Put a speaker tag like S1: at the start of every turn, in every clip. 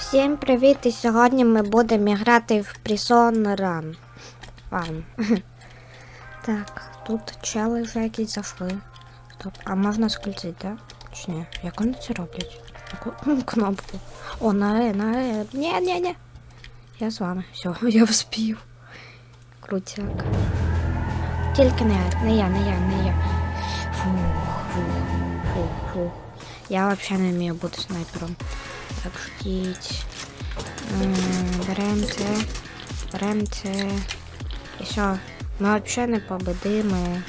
S1: Всім привіт! І сьогодні ми будемо грати в Prison Run. Вам. Так, тут чели вже якісь зайшли. Стоп, а можна скользити, да? Чи ні? Як вони це роблять? Яку кнопку? О, на Е, на Е. Ні, ні, ні. Я з вами. Все, я вспів. Крутяк. Тільки не я, не я, не я, не я. Фух, фух, фух, фух. Я взагалі не вмію бути снайпером. Так, ждіть. Берем це. Берем це. І що? Ми взагалі не победимо.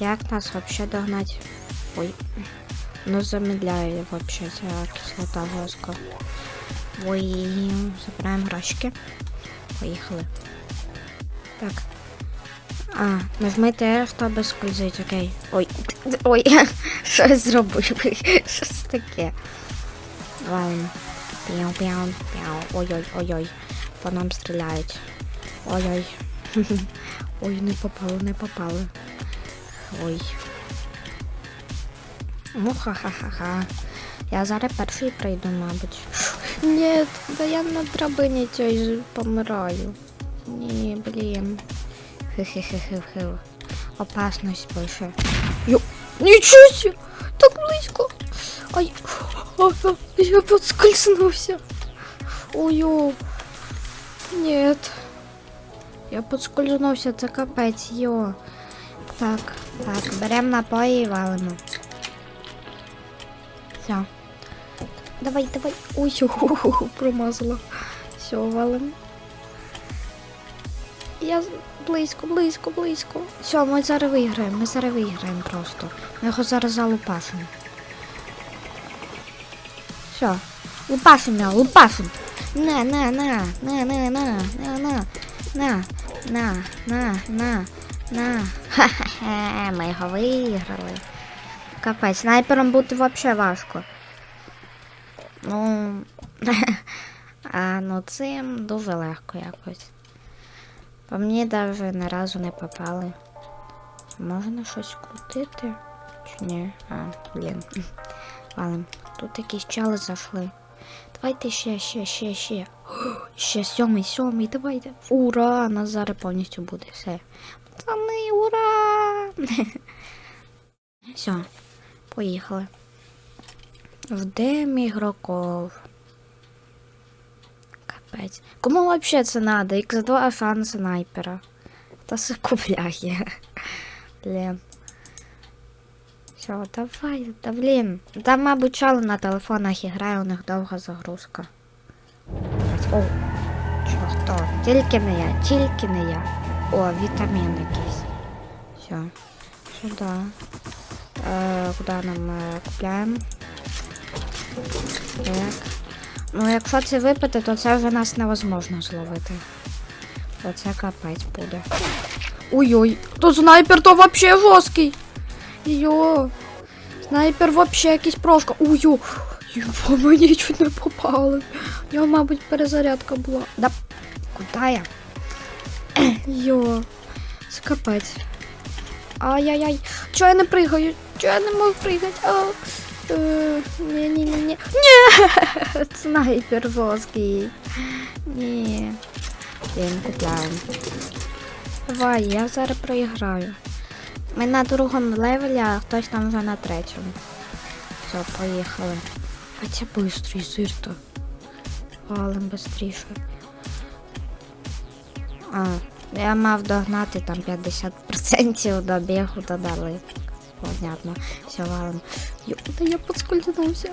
S1: Як нас взагалі догнати? Ой. Ну замедляє вообще ця кислота воска. Ой, забираємо грошики. Поїхали. Так. А, нажмите R, щоб скользить, окей. Ой, ой, що я зробив? Що це таке? Ладно. Пяу, пяу, пяу. Ой-ой, ой-ой. По нам стріляють. Ой-ой. Ой, не попали, не попали. Ой. Ну, ха-ха-ха-ха. Я зараз перший прийду, мабуть. Ні, да я на драбині цій помираю. Ні, блін. Хе-хе-хе-хе-хе. Опасность больше. Ё... Ничего себе! Так близко! Ай, я подскользнулся. Ой, нет. Я подскользнувся, це капець. Так, так, беремо напої і валимо. Все. Давай, давай. Ой, промазала. Все, валимо. Я близько, близько, близько. Все, ми зараз виграємо, ми зараз виграємо просто. Ми його зараз залупашимо. Все. Лупашим його, лупашим. На, на, на, на, на, на, на, на, на, на, на, на, на. Ха-ха-ха, ми його виграли. Капець, снайпером бути взагалі важко. Ну, а ну цим дуже легко якось. По мені навіть ні разу не попали. Можна щось крутити? Чи ні? А, блін. Валим. Тут якісь чали зайшли. Давайте ще, ще, ще, ще. Ще сьомий, сьомий, давайте. Ура! Нас зараз повністю буде. Все. Пацани, ура! Все, поїхали. Ждем ігроков. Капець. Кому вообще це надо? X2 шанс снайпера. Та се купляє. Блін. Все, давай, да блін. Там, мабуть, чали на телефонах грає, у них довга загрузка. О, що хто? Тільки не я, тільки не я. О, вітамін якийсь. Все. Сюди. Е, куди нам е, купляємо? Так. Ну, якщо це випити, то це вже нас невозможно зловити. То це капець буде. Ой-ой, то снайпер то вообще жорсткий. Йо. Снайпер вообще якийсь прошка. Ой-ой. По мені чуть не попали. У нього, мабуть, перезарядка була. Да. Куда я? Йо. Це. Ай-яй-яй. Чого я не пригаю? Чого я не можу пригати? Е, Ні-ні-ні-ні. Ні! Снайпер жорсткий. Ні. Він купляємо. Давай, я зараз проіграю. Ми на другому левелі, а хтось там вже на третьому. Все, поїхали. Хоча быстрий сир-то. Валим быстріше. А, я мав догнати там 50% до бігу додали. Понятно. Все, валим. Йо, да я подскользнувся.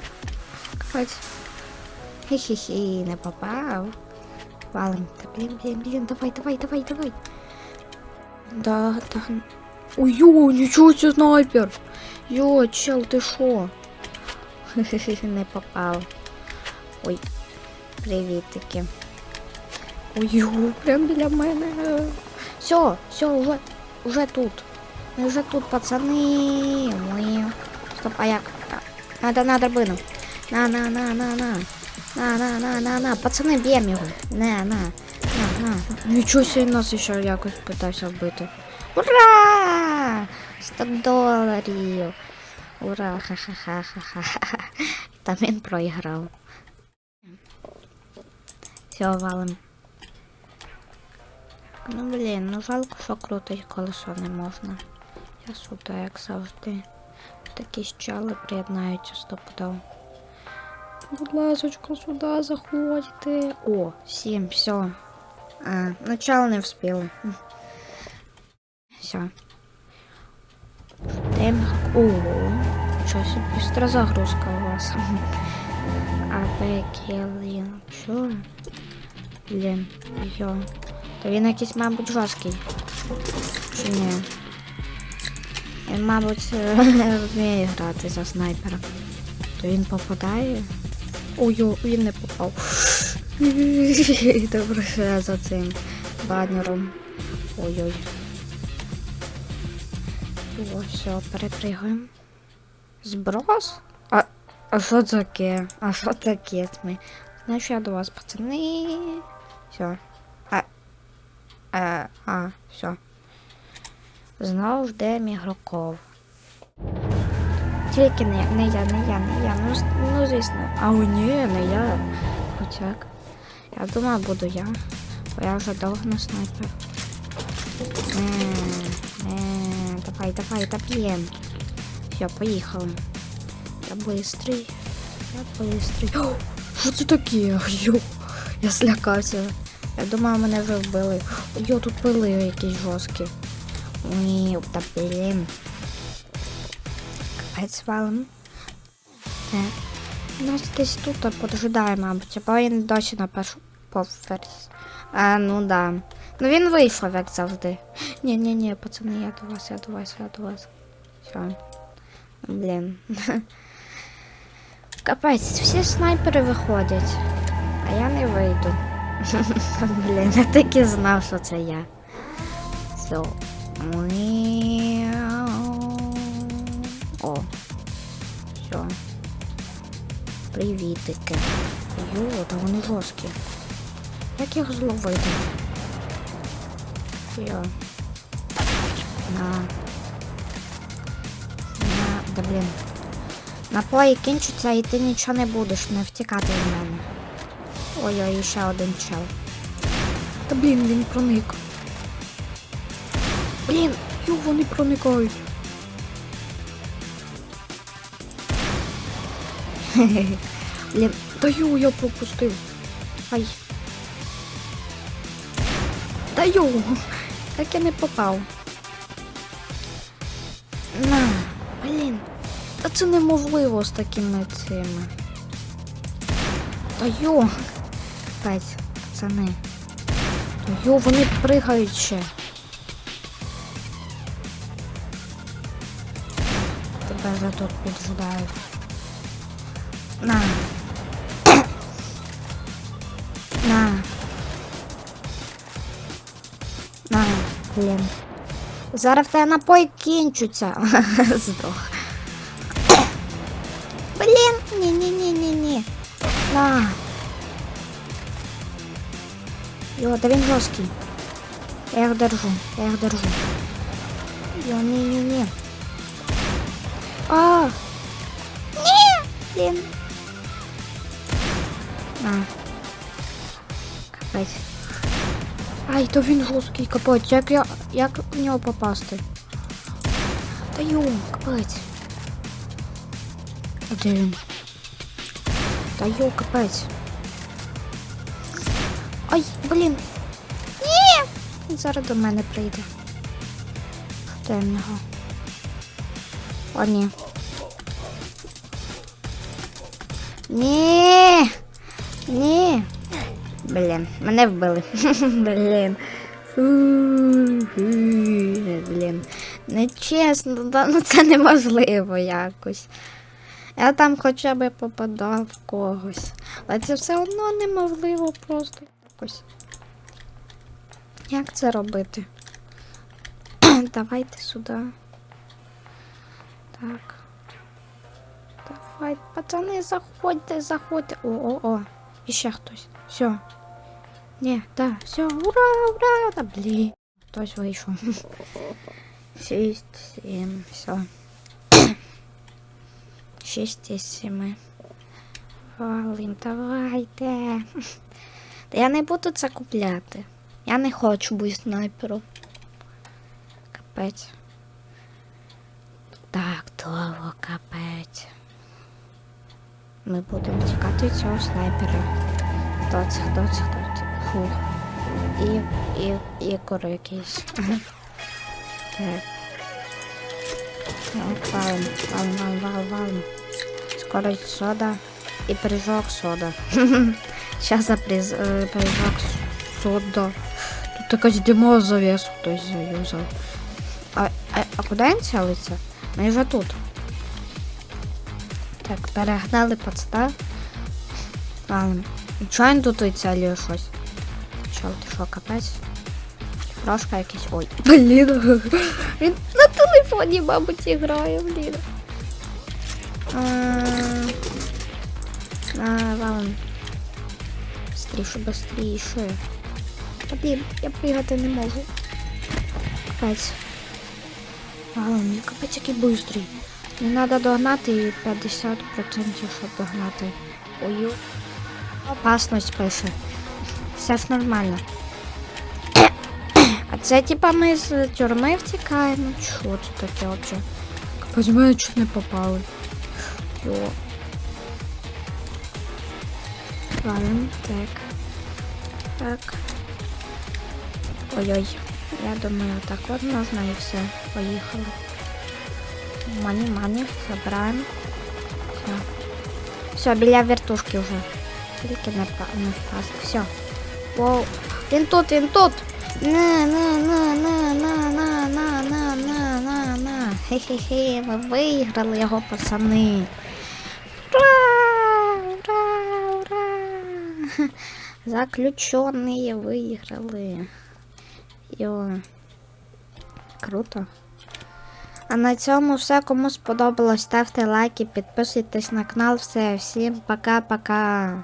S1: Капець. Хі-хі-хі, не попав. Валим. Та блін, блін, блін, давай, давай, давай, давай. Да, да. Ой, йо, нічого себе снайпер. Йо, чел, ти шо? Хе-хе-хе, не попав. Ой, привітики. Ой, йо, прям біля мене. Все, все, уже, уже тут. Ми вже тут, пацани. Ой. Стоп, а як? А, Надо на драбину. На, на, на, на, на. На, на, на, на, на. Пацани, б'ємо його. На, на. На, на. Нічого себе нас ще якось питався вбити. Ура! 100 доларів. Ура! Ха-ха-ха-ха-ха. Там він проіграв. Все, валим. Ну блін, ну жалко, що крутить колесо не можна. Я сюди, як завжди. Такі щали приєднаються стопудово. Будь ласочка, сюди заходьте. О, сім, все. А, начало не вспіли. Все. Ждем. Ого. Щось быстро загрузка у вас. А. Що? Блін, йо. То він якийсь, мабуть, жорсткий. Чи ні? Він, мабуть, вміє грати за снайпера. То він попадає. Ой, він не попав. Добре, що я за цим банером. Ой-ой. О, все, перепригуємо. Зброс? А, а що таке? А що таке? Ми? Знаєш, я до вас, пацани. Все. А, а, а, все. Знову ждемо ігроков. Тільки не, не я, не я, не я. Ну, ну звісно. А о, ні, не я. Хочак. Я думала, буду я. Бо я вже довго не снайпер. Не, не, давай, давай, доб'єм. Все, поїхали. Я быстрий. Я быстрий. О, що це таке? Йо, я злякався. Я думала, мене вже вбили. Йо, тут пили якісь жорсткі. Ні, та блін. Капець валим. Так. Нас десь тут поджидає, мабуть, або він досі на першу поверсі. А, ну да. Ну він вийшов, як завжди. Ні, ні, ні, пацани, я до вас, я до вас, я до вас. Все. Блін. Капець, всі снайпери виходять, а я не вийду. Блін, я так і знав, що це я. Все. О. Все. Привітики. Йо, та вони жорсткі. Як їх зловити? Йо. На. На. Да блін. Напої кінчаться і ти нічого не будеш, не втікати від мене. Ой-ой, ще один чел. Та блін, він проник. Блін, ю, вони проникають. Блін, та ю, я пропустив. Ай. Та ю, так я не попав. На, блін. Та це неможливо з такими цими. Та йо. Пець, пацани. Йо, вони пригають ще. Тебе вже тут піджидають. На. На. На, блін. Зараз в тебе напої кінчуться. Здох. Блін, ні-ні-ні-ні-ні. На. Йо, та він жорсткий. Я його держу, я його держу. Йо, ні-ні-ні. А! Ні! Блін. На. Капець. Ай, то він жорсткий, капець. Як я. Як в нього попасти? Та йо, капець. А де він? Та йо, капець. Ай, блін. Ні! Він зараз до мене прийде. Де в нього? О. Ні. Ні. Блін, мене вбили. Блін. Блін. Нечесно, ну це неможливо якось. Я там хоча б попадав в когось. Але це все одно неможливо просто якось. Як це робити? Давайте сюди. Так. Давай, пацани, заходьте, заходьте. О, о, о. І ще хтось. Все. Ні, да, все, ура, ура, да блін. Хтось вийшов. Шість, сім, все. Шість із сіми. Валим, давайте. Та я не буду це купляти. Я не хочу бути снайпером. Капець. Так, довго капець. Ми будемо тікати від цього снайпера. Хто це, хто це, хто це? Фух. І, і, і кури якийсь. Так. Так, валим, валим, валим, валим, валим. Скорость сода і прыжок сода. Сейчас за приз, е, прыжок сода. Тут якась димо завесу хтось заюзав. А, а, а куди він цілиться? Ми вже тут. Так, перегнали подстав. Ладно. Чого він тут і цілює щось? Чо, ти що, капець? Трошка якийсь. Ой. Блін. Він на телефоні, мабуть, грає, блін. А, а, ладно. Быстріше, быстріше. Та блін, я пригати не можу. Капець. Ладно, мій капець який быстрий. Не треба догнати і 50% щоб догнати. Ой. Опасність пише. Все ж нормально. А це типа ми з тюрми втікаємо. Що це таке отже? Капець, мене чуть не попали. Йо. Ладно, так. Так. Ой-ой. Я думаю, так от можна і все. Поїхали. Мані, мані, забираємо. Все. Все, біля вертушки вже. Тільки не, впа- не впасти. Все. Воу. Він тут, він тут. На, на, на, на, на, на, на, на, на, на, на. Хе-хе-хе, ми виграли його, пацани. Ура! Ура! Ура! Заключені виграли. Йо. Круто. А на цьому все. Кому сподобалось, ставте лайки, підписуйтесь на канал. Все, всім пока-пока.